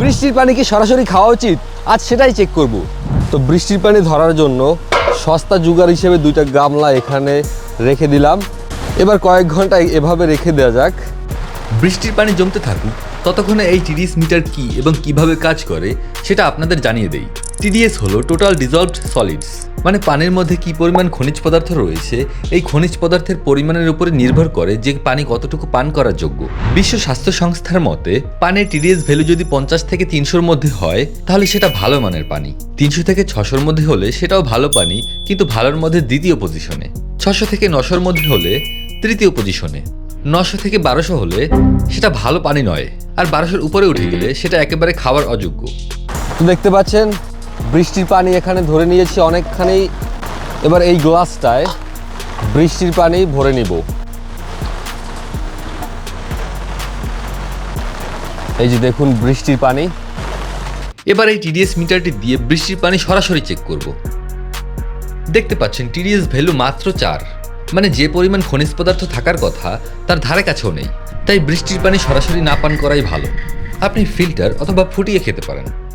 বৃষ্টির পানি কি সরাসরি খাওয়া উচিত? আজ সেটাই চেক করব। তো বৃষ্টির পানি ধরার জন্য সস্তা জুগার হিসেবে দুইটা গামলা এখানে রেখে দিলাম। এবার কয়েক ঘণ্টা এভাবে রেখে দেওয়া যাক। বৃষ্টির পানি জমতে থাকুক ততক্ষণে এই তিরিশ মিটার কি এবং কীভাবে কাজ করে সেটা আপনাদের জানিয়ে দেই। টিডিএস হলো টোটাল ডিজলভড সলিডস মানে পানির মধ্যে কি পরিমাণ খনিজ পদার্থ রয়েছে, এই খনিজ পদার্থের পরিমাণের উপরে নির্ভর করে যে পানি কতটুকু পান করার যোগ্য। বিশ্ব স্বাস্থ্য সংস্থার মতে, পানির টিডিএস ভ্যালু যদি পঞ্চাশ থেকে তিনশোর মধ্যে হয়, তাহলে সেটা ভালো মানের পানি। তিনশো থেকে ছশোর মধ্যে হলে সেটাও ভালো পানি, কিন্তু ভালোর মধ্যে দ্বিতীয় পজিশনে ছশো থেকে নশোর মধ্যে হলে তৃতীয় পজিশনে নশো থেকে বারোশো হলে সেটা ভালো পানি নয়, আর বারোশোর উপরে উঠে গেলে সেটা একেবারে খাওয়ার অযোগ্য। দেখতে পাচ্ছেন বৃষ্টির পানি এখানে ধরে নিয়েছি অনেকখানি। এবার এই গ্লাসটায় বৃষ্টির পানি ভরে নিব। এই যে দেখুন বৃষ্টির পানি। এবার এই টিডিএস মিটারটি দিয়ে বৃষ্টির পানি সরাসরি চেক করব। দেখতে পাচ্ছেন, টিডিএস ভ্যালু মাত্র চার। মানে যে পরিমাণ খনিজ পদার্থ থাকার কথা, তার ধারে কাছেও নেই। তাই বৃষ্টির পানি সরাসরি না পান করাই ভালো। আপনি ফিল্টার অথবা ফুটিয়ে খেতে পারেন।